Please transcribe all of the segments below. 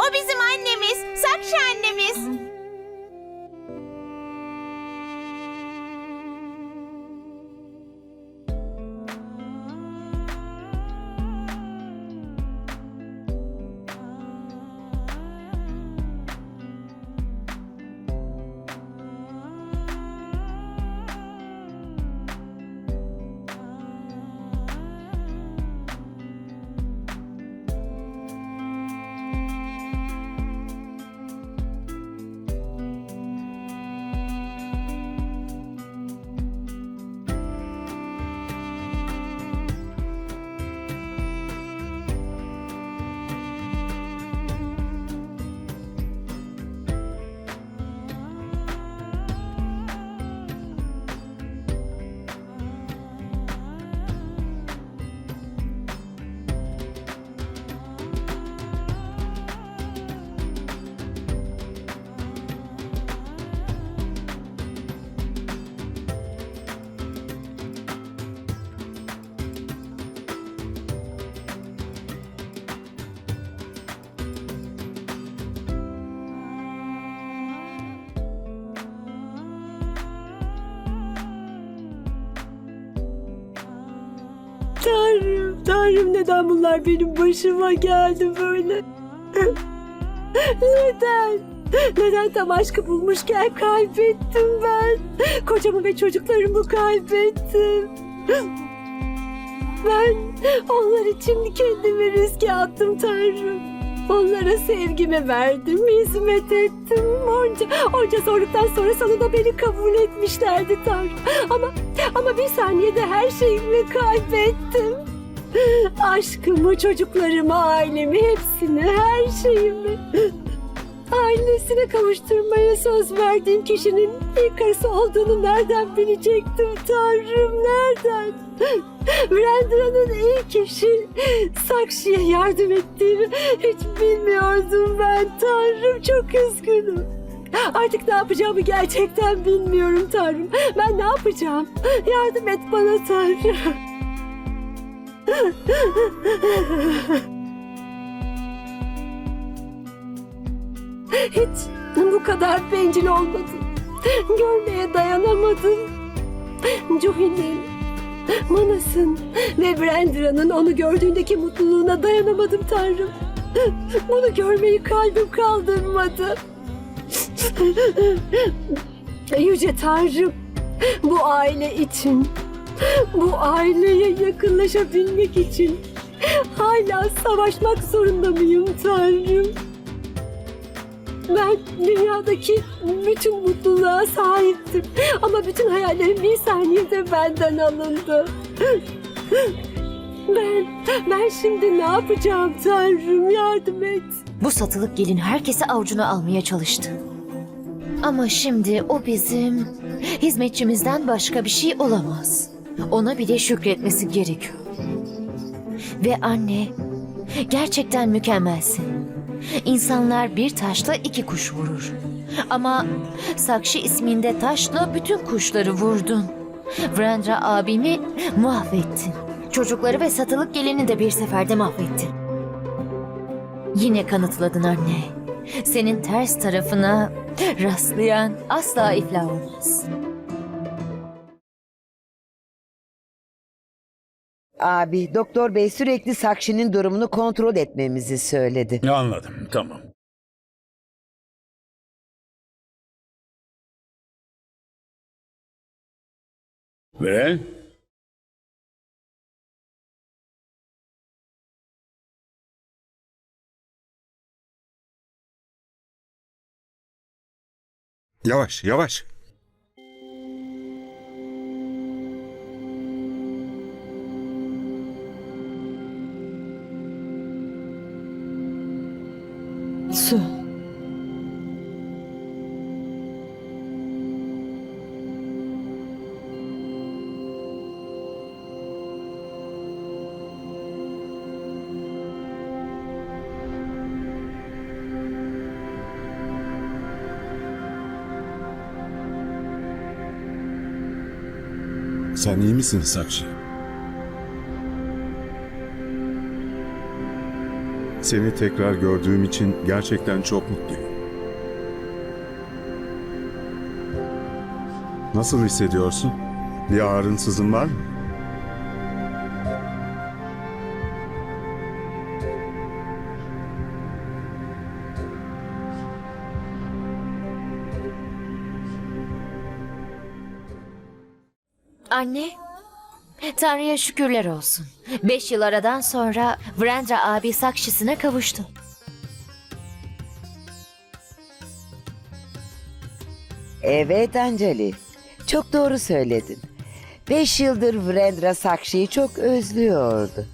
O bizim annemiz. Sakşı annemiz. Tanrım, neden bunlar benim başıma geldi böyle? neden? Neden tam aşkı bulmuşken kaybettim ben? Kocamı ve çocuklarımı kaybettim. Ben onlar için kendimi riske attım Tanrım. Onlara sevgimi verdim, hizmet ettim. Onca, onca zorluktan sonra sonunda beni kabul etmişlerdi Tanrım. Ama ama bir saniyede her şeyimi kaybettim. Aşkımı, çocuklarımı, ailemi, hepsini, her şeyimi. Ailesine kavuşturmaya söz verdiğim kişinin ilk karısı olduğunu nereden bilecektim Tanrım, nereden? Brendra'nın ilk eşi Sakşi'ye yardım ettiğini hiç bilmiyordum ben Tanrım, çok üzgünüm. Artık ne yapacağımı gerçekten bilmiyorum Tanrım. Ben ne yapacağım? Yardım et bana Tanrım. Hiç bu kadar bencil olmadım. Görmeye dayanamadım. Juhi'nin, Manas'ın ve Brendra'nın onu gördüğündeki mutluluğuna dayanamadım Tanrım. Bunu görmeyi kalbim kaldırmadı. Yüce Tanrım, bu aile için, bu aileye yakınlaşabilmek için hala savaşmak zorunda mıyım Tanrım? Ben dünyadaki bütün mutluluğa sahiptim. Ama bütün hayallerim bir saniyede benden alındı. Ben, ben şimdi ne yapacağım Tanrım yardım et. Bu satılık gelin herkesi avucuna almaya çalıştı. Ama şimdi o bizim hizmetçimizden başka bir şey olamaz. Ona bile şükretmesi gerekiyor. Ve anne, gerçekten mükemmelsin. İnsanlar bir taşla iki kuş vurur. Ama Sakşi isminde taşla bütün kuşları vurdun. Vrendra abimi mahvettin. Çocukları ve satılık gelini de bir seferde mahvettin. Yine kanıtladın anne. Senin ters tarafına rastlayan asla iflah olmaz. Abi, doktor bey sürekli Sakşi'nin durumunu kontrol etmemizi söyledi. Anladım, tamam. Ve Yavaş, yavaş. Su. Sen iyi misin Sakşi? Seni tekrar gördüğüm için gerçekten çok mutluyum. Nasıl hissediyorsun? Bir ağrınsızın var mı? Anne, Tanrı'ya şükürler olsun. Beş yıl aradan sonra Vrendra abi Sakşisine kavuştu. Evet Anceli. Çok doğru söyledin. Beş yıldır Vrendra Sakşi'yi çok özlüyordu.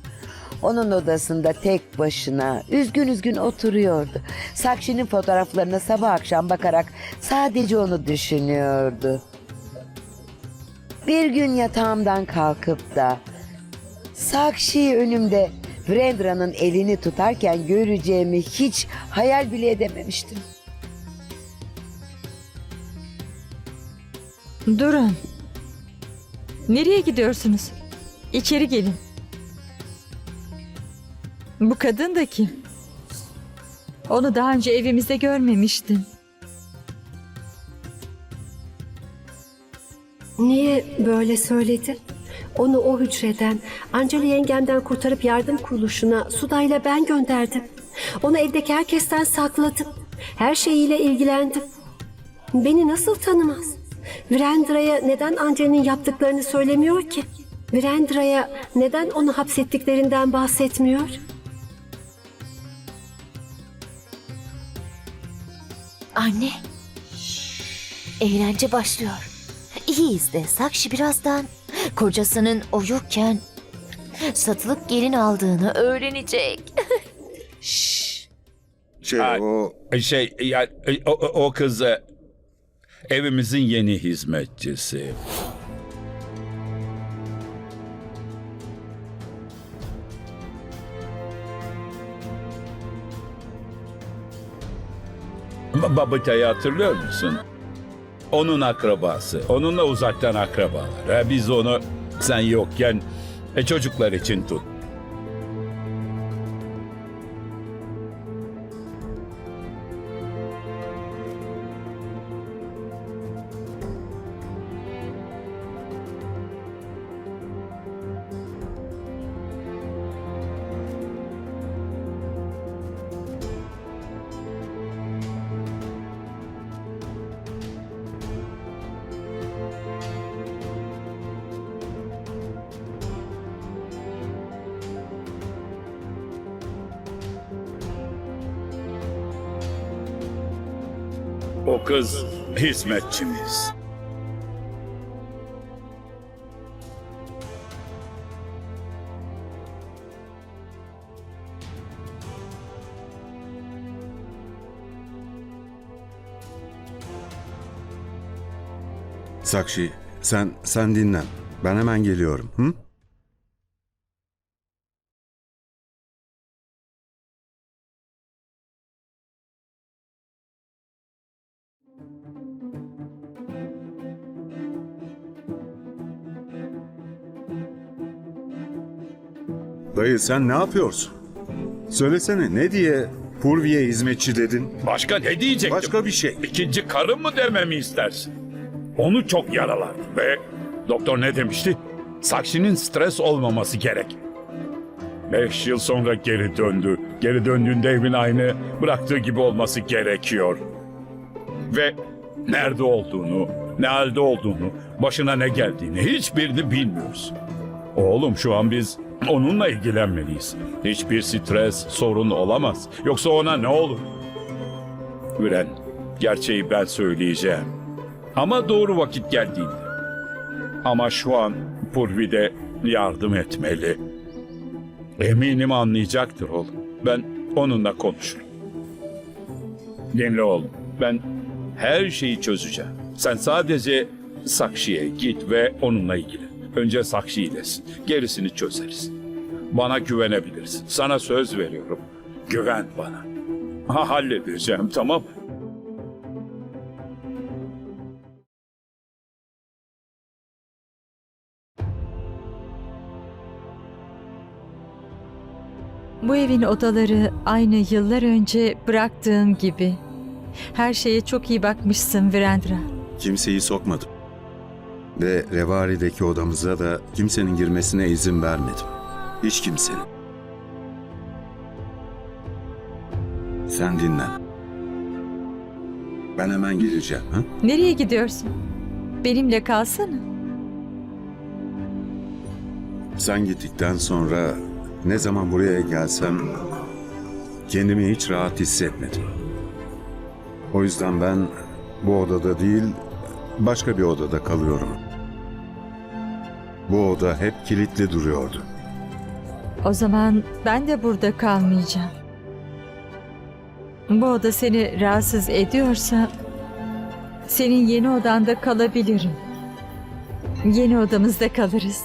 Onun odasında tek başına üzgün üzgün oturuyordu. Sakşi'nin fotoğraflarına sabah akşam bakarak sadece onu düşünüyordu. Bir gün yatağımdan kalkıp da Sakşi'yi önümde Vrendra'nın elini tutarken göreceğimi hiç hayal bile edememiştim. Durun. Nereye gidiyorsunuz? İçeri gelin. Bu kadın da kim? Onu daha önce evimizde görmemiştim. Niye böyle söyledi? Onu o hücreden, Anceli yengemden kurtarıp yardım kuruluşuna Suda'yla ben gönderdim. Onu evdeki herkesten sakladım. Her şeyiyle ilgilendim. Beni nasıl tanımaz? Virendra'ya neden Anceli'nin yaptıklarını söylemiyor ki? Virendra'ya neden onu hapsettiklerinden bahsetmiyor? Anne, eğlence başlıyor. İyi izle, Sakşi birazdan kocasının uyurken satılık gelin aldığını öğrenecek. Şey Ay. o Şey ya o, o o kız e, evimizin yeni hizmetçisi. Ba- Babita'yı hatırlıyor musun? Onun akrabası. Onunla uzaktan akrabalar. Ha, biz onu sen yokken e, çocuklar için tut. O kız hizmetçimiz. Sakşi sen sen dinlen. Ben hemen geliyorum. Hı? Dayı sen ne yapıyorsun? Söylesene ne diye Purvi'ye hizmetçi dedin? Başka ne diyecektim? Başka bir şey. İkinci karım mı dememi istersin? Onu çok yaralardı ve doktor ne demişti? Sakşi'nin stres olmaması gerek. Beş yıl sonra geri döndü. Geri döndüğünde evin aynı bıraktığı gibi olması gerekiyor. Ve nerede olduğunu, ne halde olduğunu, başına ne geldiğini hiçbirini bilmiyoruz. Oğlum şu an biz onunla ilgilenmeliyiz. Hiçbir stres, sorun olamaz. Yoksa ona ne olur? Üren, gerçeği ben söyleyeceğim. Ama doğru vakit geldiğinde. Ama şu an Purvi de yardım etmeli. Eminim anlayacaktır oğlum. Ben onunla konuşurum. Dinle oğlum. Ben her şeyi çözeceğim. Sen sadece Sakşi'ye git ve onunla ilgilen. Önce Sakşi iyilesin. Gerisini çözeriz. Bana güvenebilirsin. Sana söz veriyorum. Güven bana. Ha, halledeceğim tamam mı? Bu evin odaları aynı yıllar önce bıraktığım gibi. Her şeye çok iyi bakmışsın Virendra. Kimseyi sokmadım. Ve Revari'deki odamıza da kimsenin girmesine izin vermedim. Hiç kimsenin. Sen dinlen. Ben hemen geleceğim. Ha? Nereye gidiyorsun? Benimle kalsana. Sen gittikten sonra ne zaman buraya gelsem kendimi hiç rahat hissetmedim. O yüzden ben bu odada değil başka bir odada kalıyorum. Bu oda hep kilitli duruyordu. O zaman ben de burada kalmayacağım. Bu oda seni rahatsız ediyorsa senin yeni odanda kalabilirim. Yeni odamızda kalırız.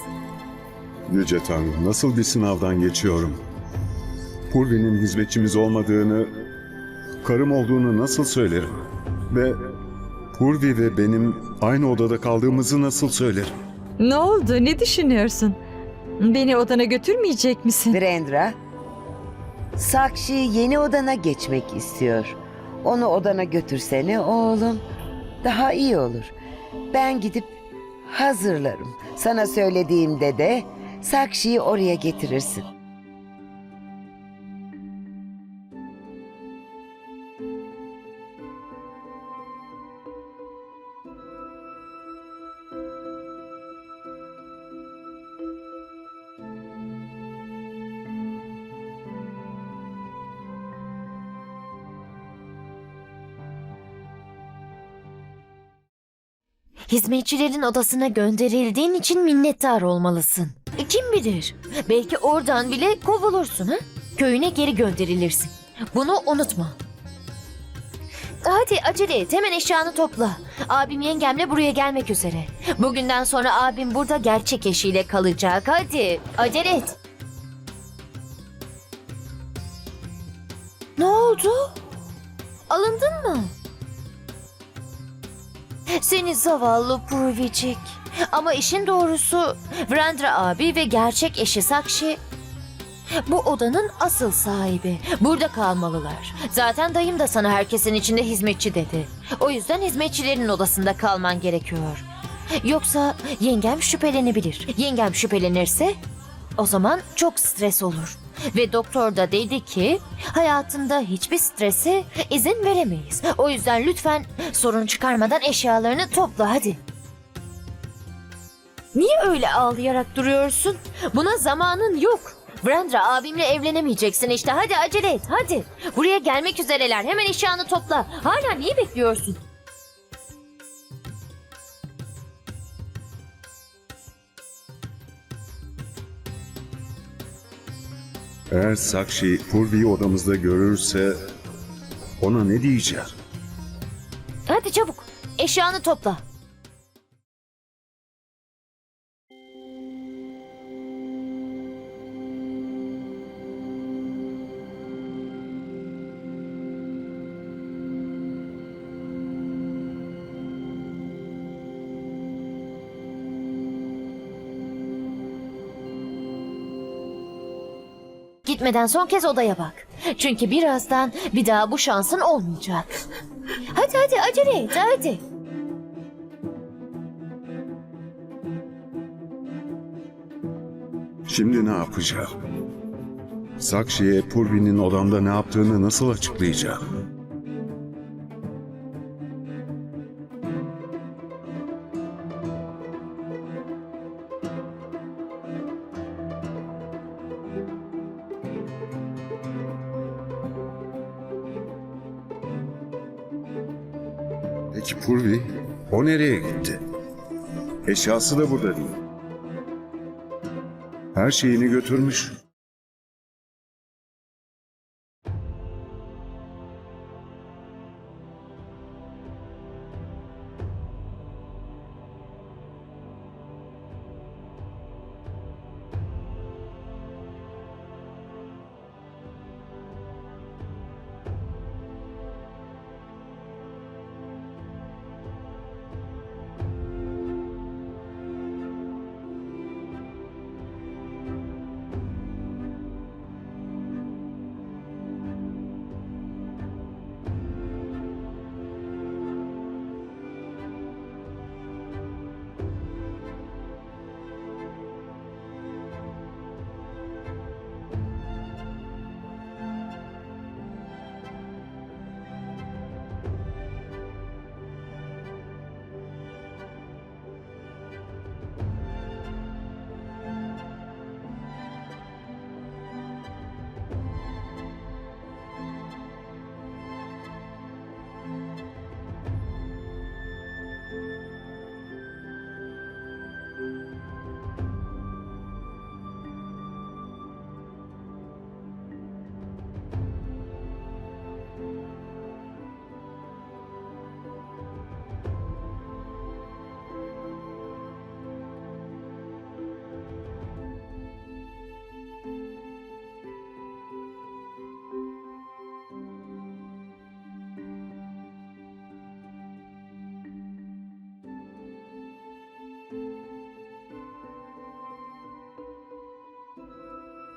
Yüce Tanrım nasıl bir sınavdan geçiyorum. Purvi'nin hizmetçimiz olmadığını, karım olduğunu nasıl söylerim? Ve Purvi ve benim aynı odada kaldığımızı nasıl söylerim? Ne oldu? Ne düşünüyorsun? Beni odana götürmeyecek misin? Virendra, Sakşi yeni odana geçmek istiyor. Onu odana götürsene oğlum. Daha iyi olur. Ben gidip hazırlarım. Sana söylediğimde de Sakşi'yi oraya getirirsin. Hizmetçilerin odasına gönderildiğin için minnettar olmalısın. E, Kim bilir? Belki oradan bile kovulursun ha? Köyüne geri gönderilirsin. Bunu unutma. Hadi acele et hemen eşyanı topla. Abim yengemle buraya gelmek üzere. Bugünden sonra abim burada gerçek eşiyle kalacak. Hadi acele et. Ne oldu? Alındın mı? Seni zavallı Purvicik. Ama işin doğrusu Vrendra abi ve gerçek eşi Sakshi bu odanın asıl sahibi. Burada kalmalılar. Zaten dayım da sana herkesin içinde hizmetçi dedi. O yüzden hizmetçilerin odasında kalman gerekiyor. Yoksa yengem şüphelenebilir. Yengem şüphelenirse o zaman çok stres olur. Ve doktor da dedi ki hayatında hiçbir strese izin veremeyiz. O yüzden lütfen sorun çıkarmadan eşyalarını topla hadi. Niye öyle ağlayarak duruyorsun? Buna zamanın yok. Brandra abimle evlenemeyeceksin işte. Hadi acele et hadi. Buraya gelmek üzereler. Hemen eşyanı topla. Hala neyi bekliyorsun? Eğer Sakshi Purvi'yi odamızda görürse ona ne diyeceğim? Hadi çabuk. Eşyanı topla. Gitmeden son kez odaya bak. Çünkü birazdan bir daha bu şansın olmayacak. Hadi hadi acele et hadi. Şimdi ne yapacağım? Sakshi'ye Purvi'nin odamda ne yaptığını nasıl açıklayacağım? Peki Purvi, o nereye gitti? Eşyası da burada değil. Her şeyini götürmüş.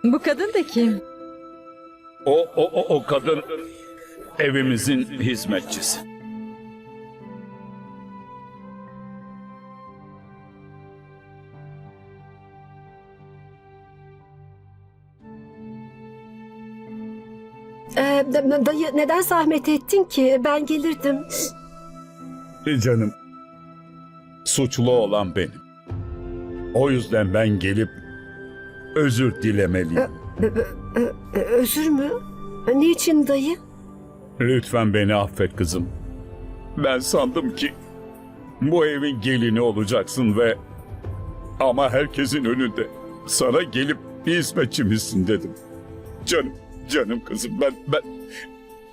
Bu kadın da kim? O, o, o, o kadın evimizin hizmetçisi. Ee, da- dayı neden zahmet ettin ki? Ben gelirdim. E Canım, suçlu olan benim. O yüzden ben gelip özür dilemeliyim. Özür mü? Niçin dayı? Lütfen beni affet kızım. Ben sandım ki bu evin gelini olacaksın ve ama herkesin önünde sana gelip bir hizmetçi misin dedim. Canım, canım kızım ben ben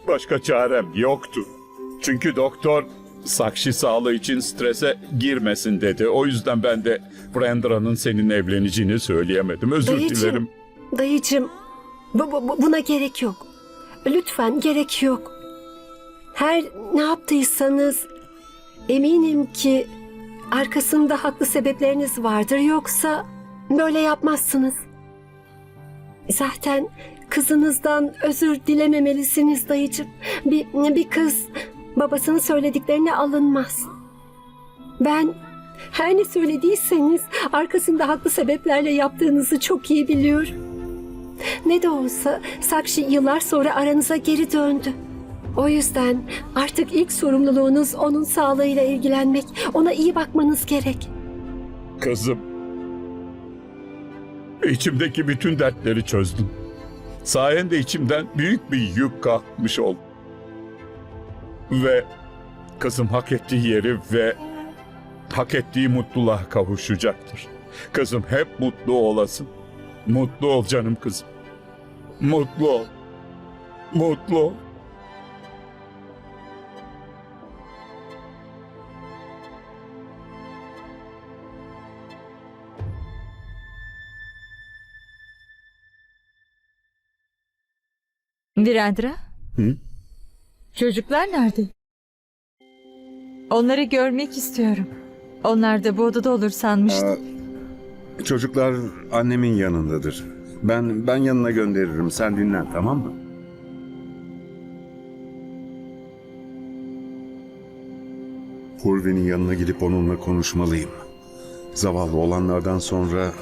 başka çarem yoktu. Çünkü doktor Sakşi sağlığı için strese girmesin dedi. O yüzden ben de Brendra'nın senin evleneceğini söyleyemedim. Özür Dayıcığım. dilerim. Dayıcım, bu- bu- buna gerek yok. Lütfen gerek yok. Her ne yaptıysanız eminim ki arkasında haklı sebepleriniz vardır. Yoksa böyle yapmazsınız. Zaten kızınızdan özür dilememelisiniz dayıcım. Bir, bir kız babasının söylediklerine alınmaz. Ben her ne söylediyseniz arkasında haklı sebeplerle yaptığınızı çok iyi biliyorum. Ne de olsa Sakşi yıllar sonra aranıza geri döndü. O yüzden artık ilk sorumluluğunuz onun sağlığıyla ilgilenmek, ona iyi bakmanız gerek. Kızım. İçimdeki bütün dertleri çözdüm. Sayende içimden büyük bir yük kalkmış oldu. Ve kızım hak ettiği yeri ve hak ettiği mutluluğa kavuşacaktır. Kızım hep mutlu olasın. Mutlu ol canım kızım. Mutlu ol. Mutlu ol. Virendra? Hı? Çocuklar nerede? Onları görmek istiyorum. Onlar da bu odada olur sanmıştım. Çocuklar annemin yanındadır. Ben ben yanına gönderirim. Sen dinlen tamam mı? Purvi'nin yanına gidip onunla konuşmalıyım. Zavallı olanlardan sonra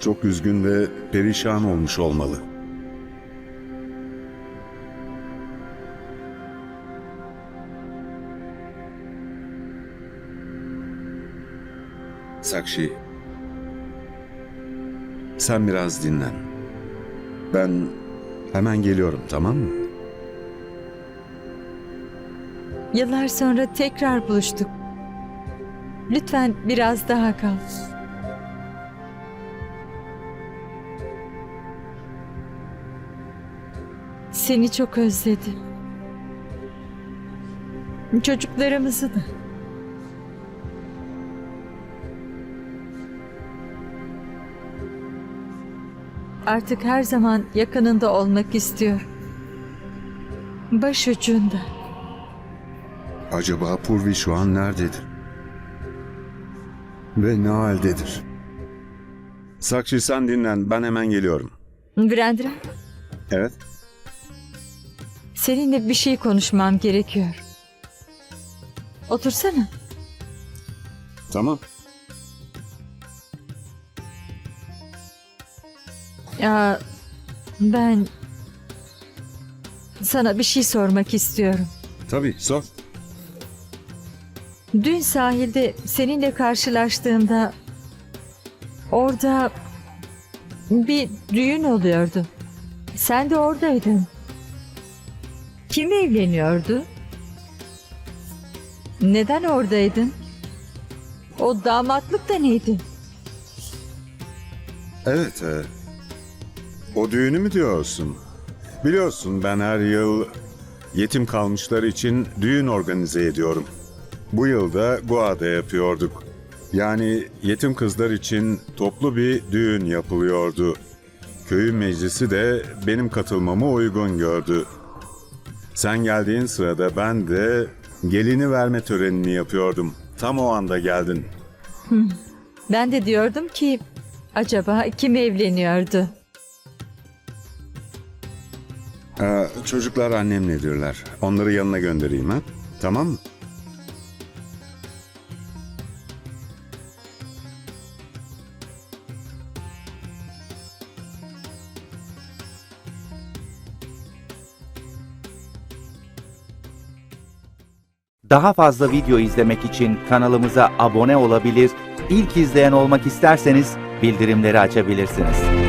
çok üzgün ve perişan olmuş olmalı. Sakshi, sen biraz dinlen. Ben hemen geliyorum tamam mı? Yıllar sonra tekrar buluştuk. Lütfen biraz daha kal. Seni çok özledim. Çocuklarımızı da. Artık her zaman yakınında olmak istiyorum. Başucunda. Acaba Purvi şu an nerededir? Ve ne haldedir? Sakshi sen dinlen ben hemen geliyorum. Virendra, Evet. seninle bir şey konuşmam gerekiyor. Otursana. Tamam. Ya ben sana bir şey sormak istiyorum. Tabii sor. Dün sahilde seninle karşılaştığımda orada bir düğün oluyordu. Sen de oradaydın. Kim evleniyordu? Neden oradaydın? O damatlık da neydi? Evet. e, o düğünü mü diyorsun? Biliyorsun ben her yıl yetim kalmışlar için düğün organize ediyorum. Bu yıl da Goa'da yapıyorduk. Yani yetim kızlar için toplu bir düğün yapılıyordu. Köyün meclisi de benim katılmamı uygun gördü. Sen geldiğin sırada ben de gelini verme törenini yapıyordum. Tam o anda geldin. Ben de diyordum ki acaba kim evleniyordu? Ee, çocuklar annemle diyorlar. Onları yanına göndereyim ha? Tamam mı? Daha fazla video izlemek için kanalımıza abone olabilir, ilk izleyen olmak isterseniz bildirimleri açabilirsiniz.